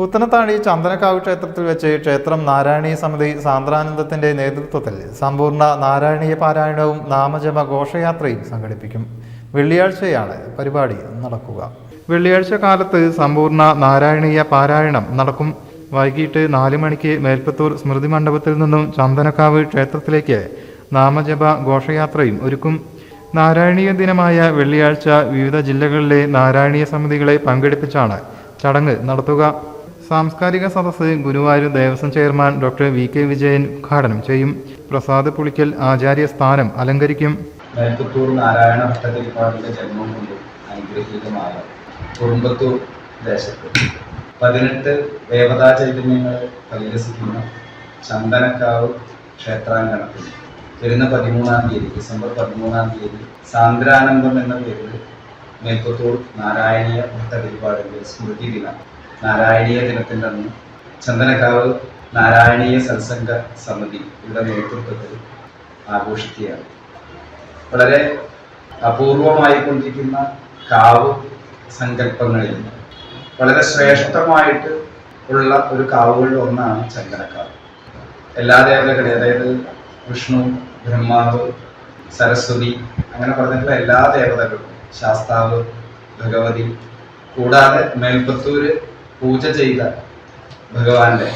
പുത്തനത്താണി ചന്ദനക്കാവ് ക്ഷേത്രത്തിൽ വെച്ച് ക്ഷേത്രം നാരായണീയ സമിതി സാന്ദ്രാനന്ദത്തിന്റെ നേതൃത്വത്തിൽ സമ്പൂർണ നാരായണീയ പാരായണവും നാമജപ ഘോഷയാത്രയും സംഘടിപ്പിക്കും. വെള്ളിയാഴ്ചയാണ് പരിപാടി നടക്കുക. വെള്ളിയാഴ്ച കാലത്ത് സമ്പൂർണ നാരായണീയ പാരായണം നടക്കും. വൈകിട്ട് നാല് മണിക്ക് മേൽപ്പത്തൂർ സ്മൃതി മണ്ഡപത്തിൽ നിന്നും ചന്ദനക്കാവ് ക്ഷേത്രത്തിലേക്ക് നാമജപ ഘോഷയാത്രയും ഒരുക്കും. നാരായണീയ ദിനമായ വെള്ളിയാഴ്ച വിവിധ ജില്ലകളിലെ നാരായണീയ സമിതികളെ പങ്കെടുപ്പിച്ചാണ് ചടങ്ങ് നടത്തുക. സാംസ്കാരിക സദസ്സ് Guruvayur Devaswom chairman doctor V K Vijayan ഉദ്ഘാടനം ചെയ്യും. പ്രസാദ് പുളിക്കൽ ആചാര്യ സ്ഥാനം അലങ്കരിക്കും. ദേശത്ത് ചന്ദനക്കാവ് ക്ഷേത്രാങ്കണത്തിൽ വരുന്ന പതിമൂന്നാം തീയതി ഡിസംബർ പതിമൂന്നാം തീയതി സാന്ദ്രാനന്ദം എന്ന പേരിൽ മേൽപ്പത്തൂർ നാരായണീയ ഭട്ടതിരിപ്പാടിന്റെ സ്മൃതി ദിനം നാരായണീയ ദിനത്തിന്റെ അന്ന് ചന്ദനക്കാവ് നാരായണീയ സത്സംഗ സമിതി ഇവിടെ നേതൃത്വത്തിൽ ആഘോഷിക്കുകയാണ്. വളരെ അപൂർവമായി അപൂർവമായിക്കൊണ്ടിരിക്കുന്ന കാവ് സങ്കല്പങ്ങളിൽ വളരെ ശ്രേഷ്ഠമായിട്ട് ഉള്ള ഒരു കാവുകളിൽ ഒന്നാണ് ചന്ദനക്കാവ് എല്ലാ ദേവതകളെ അതായത് വിഷ്ണു ബ്രഹ്മാവ് സരസ്വതി അങ്ങനെ പറഞ്ഞിട്ടുള്ള എല്ലാ ദേവതകളും ശാസ്താവ് ഭഗവതി കൂടാതെ മേൽപ്പത്തൂര് പൂജ ചെയ്ത ഭഗവാന്റെ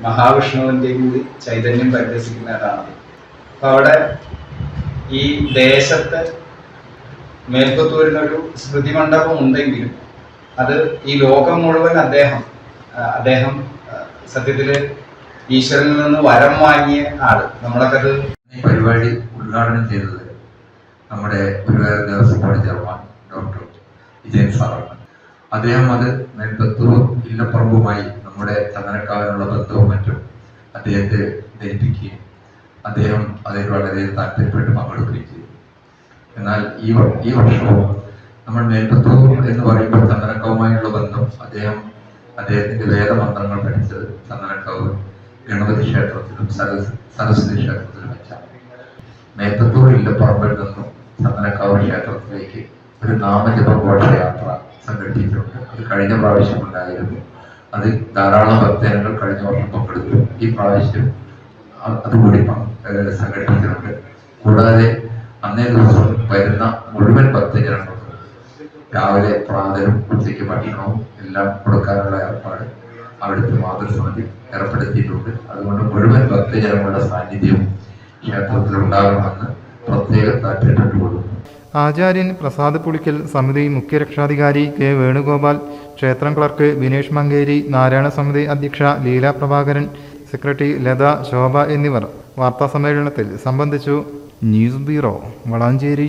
മഹാവിഷ്ണുവിന്റെ കൂടി ചൈതന്യം പരിരസിക്കുന്ന ഇടമാണ് അപ്പൊ അവിടെ ഈ ദേശത്ത് മേൽപ്പത്തൂരിനൊരു സ്മൃതി മണ്ഡപം ഉണ്ടെങ്കിലും അത് ഈ ലോകം മുഴുവൻ അദ്ദേഹം അദ്ദേഹം സത്യത്തിൽ ഈശ്വരനിൽ നിന്ന് വരം വാങ്ങിയ ആൾ. നമ്മളൊക്കെ അത് പരിപാടി ഉദ്ഘാടനം ചെയ്തത് നമ്മുടെ Guruvayur Devaswom board chairman doctor Vijayan സാറാണ്. അദ്ദേഹം അത് മേൽപ്പത്തൂർ ഇല്ലപ്പറമ്പുമായി നമ്മുടെ ചന്ദനക്കാവിനുള്ള ബന്ധവും മറ്റും അദ്ദേഹത്തെ ധരിപ്പിക്കുകയും അദ്ദേഹം അതിൽ വളരെ താല്പര്യപ്പെട്ട് പങ്കെടുക്കുകയും ചെയ്തു. എന്നാൽ ഈ ഈ വർഷവും നമ്മൾ മേൽപ്പത്തൂർ എന്ന് പറയുമ്പോൾ ചന്ദനക്കാവുമായുള്ള ബന്ധം അദ്ദേഹം അദ്ദേഹത്തിന്റെ വേദമന്ത്രങ്ങൾ പഠിച്ചത് ചന്ദനക്കാവ് ഗണപതി ക്ഷേത്രത്തിലും സരസ് സരസ്വതി ക്ഷേത്രത്തിലും വെച്ചാണ്. മേൽപ്പത്തൂർ ഇല്ലപ്പറമ്പിൽ നിന്നും ചന്ദനക്കാവ് ക്ഷേത്രത്തിലേക്ക് ഒരു നാമജപ ഘോഷയാത്ര സംഘടിപ്പിച്ചിട്ടുണ്ട് അത് കഴിഞ്ഞ പ്രാവശ്യം ഉണ്ടായിരുന്നു. അത് ധാരാളം ഭക്തജനങ്ങൾ കഴിഞ്ഞ വർഷം പങ്കെടുത്തു. ഈ പ്രാവശ്യം അതുകൂടി സംഘടിപ്പിച്ചിട്ടുണ്ട്. കൂടാതെ അന്നേ ദിവസം വരുന്ന മുഴുവൻ ഭക്തജനങ്ങൾക്കും രാവിലെ പ്രാതലും ഉച്ചയ്ക്ക് ഭക്ഷണവും എല്ലാം കൊടുക്കാനുള്ള ഏർപ്പാട് അവിടുത്തെ മാതൃസമിതി ഏർപ്പെടുത്തിയിട്ടുണ്ട്. അതുകൊണ്ട് മുഴുവൻ ഭക്തജനങ്ങളുടെ സാന്നിധ്യവും ക്ഷേത്രത്തിൽ ഉണ്ടാകണമെന്ന് പ്രത്യേക ആചാര്യൻ പ്രസാദ് പുളിക്കൽ സമിതി മുഖ്യ രക്ഷാധികാരി കെ വേണുഗോപാൽ ക്ഷേത്രം ക്ലർക്ക് ബിനേഷ് മങ്കേരി നാരായണ സമിതി അധ്യക്ഷ ലീല പ്രഭാകരൻ സെക്രട്ടറി ലത ശോഭ എന്നിവർ. വാർത്താസമ്മേളനത്തിൽ സംബന്ധിച്ചു news bureau Valanchery.